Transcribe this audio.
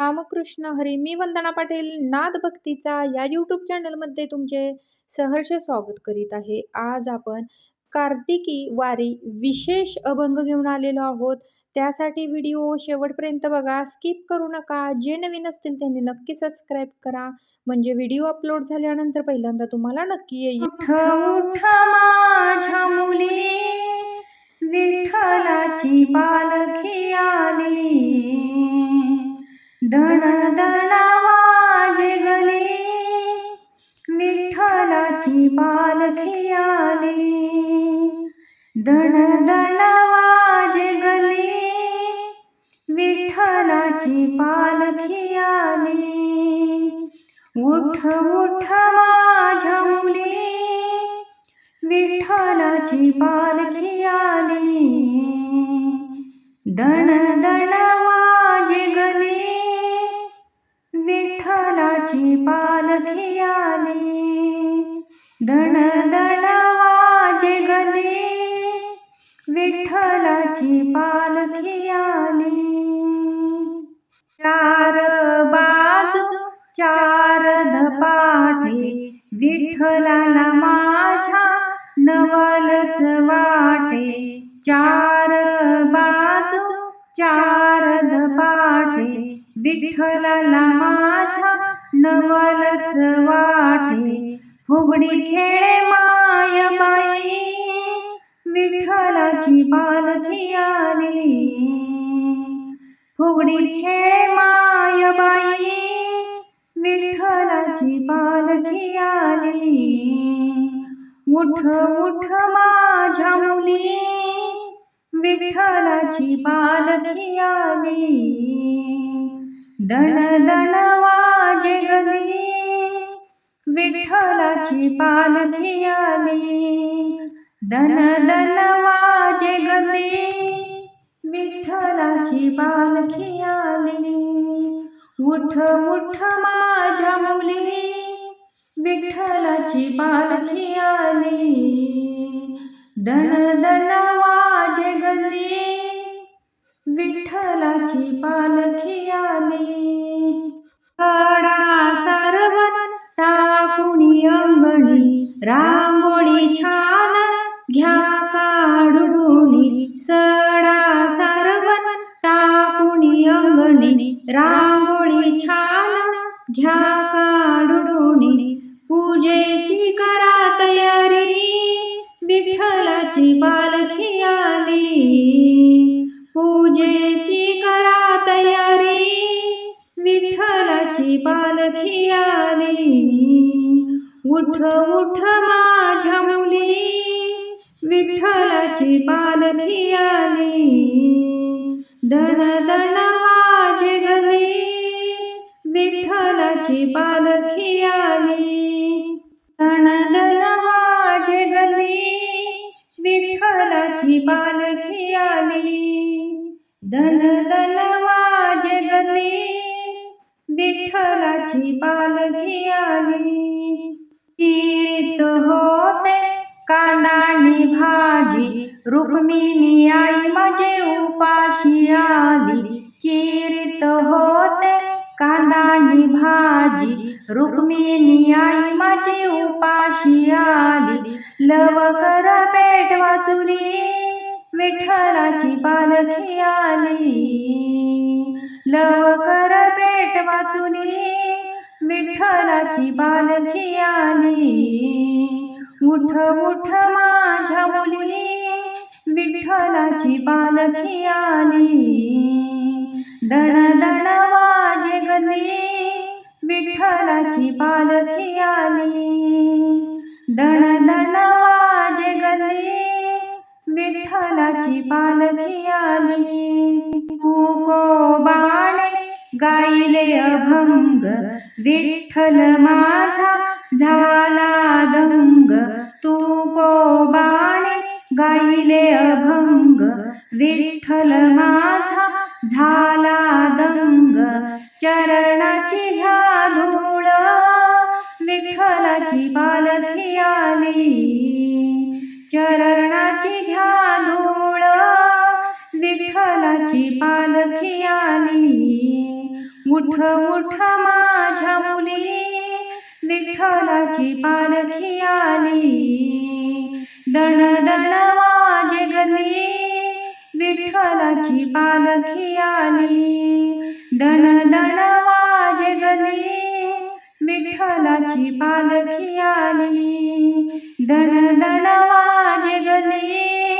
रामकृष्ण हरी मी वंदना पाटील नाद भक्तीचा या यूट्यूब चॅनलमध्ये तुमचे सहर्ष स्वागत करीत आहे. आज आपण कार्तिकी वारी विशेष अभंग घेऊन आलेलो आहोत. त्यासाठी व्हिडिओ शेवटपर्यंत बघा स्किप करू नका. जे नवीन असतील त्यांनी नक्की सबस्क्राईब करा. म्हणजे व्हिडिओ अपलोड झाल्यानंतर पहिल्यांदा तुम्हाला नक्की येईल. माझ्या मुली. विठ्ठलाची पालखी आली. दण दण वाजे गली विठ्ठलाची पालखी आली. दण दण वाजे गली विठ्ठलाची पालखी आली. उठ उठ माझ्या मुली विठ्ठलाची पालखी आली. दण दण वाजे गली विठ्ठलाची पालखी आली. दण दण वाजे गले. विठ्ठलाची पालखी आली. चार बाजू चार धपाटे. विठ्ठलाला माझ्या नवलच वाटे. चार बाजू चार धपाटे. विठ्ठलाला माझ्या नवलच वाटे. फुगडी खेळे माय बाई विठ्ठलाची पालखी आली. फुगडी खेळे माय बाई विठ्ठलाची पालखी आली. उठ उठ माझ्या मुली. विठ्ठलाची पालखी आली. दण दण वाजे विठ्ठलाची पालखी आली. दन दन वाजे विठ्ठलाची पालखी आली. उठ उठ माझ्या मुली विठ्ठलाची पालखी आली. दन दन वाजे गली विठ्ठलाची पालखी आली कडा सर्वत टाकुणी अंगणी रांगोळी छान घ्या काढून. सर माझी पालखी आली. उठ उठ माझ्या मुली. विठ्ठलाची पालखी आली. दण दण माझे गली. विठ्ठलाची पालखी आली. दण दण माझे गली. विठ्ठलाची पालखी आली. दण दण माझे गली. विठ्ठलाची पालखी आली. कीर्त होते कांदाणी भाजी. रुक्मिणी आई माझे उपाशी आली. चिरित होते कांदाणी भाजी. रुक्मिणी आई माझी उपाशी आली. लवकर पेट वाचुली. विठ्ठलाची पालखी आली. लवकर पेट वाचुनी विठ्ठलाची पालखी आली. उठ उठ माझ्या मुली विठ्ठलाची पालखी आली. विठ्ठलाची पालखी आली कुको बाणे गायले अभंग विठ्ठल माझा झाला दंग तू को बाणे गायले अभंग विठ्ठल माझा झाला दंग चरणाची ह्या धूळ विठ्ठलाची पालखी आली चरणाची घ्या धूळ पालखी आली. उठ मुठ माझ्या मुली. विठ्ठलाची पालखी आली. दण दण माझे गली. विठ्ठलाची पालखी आली. दण दण माझे गली. विठ्ठलाची पालखी आली. दण दण माझे गली.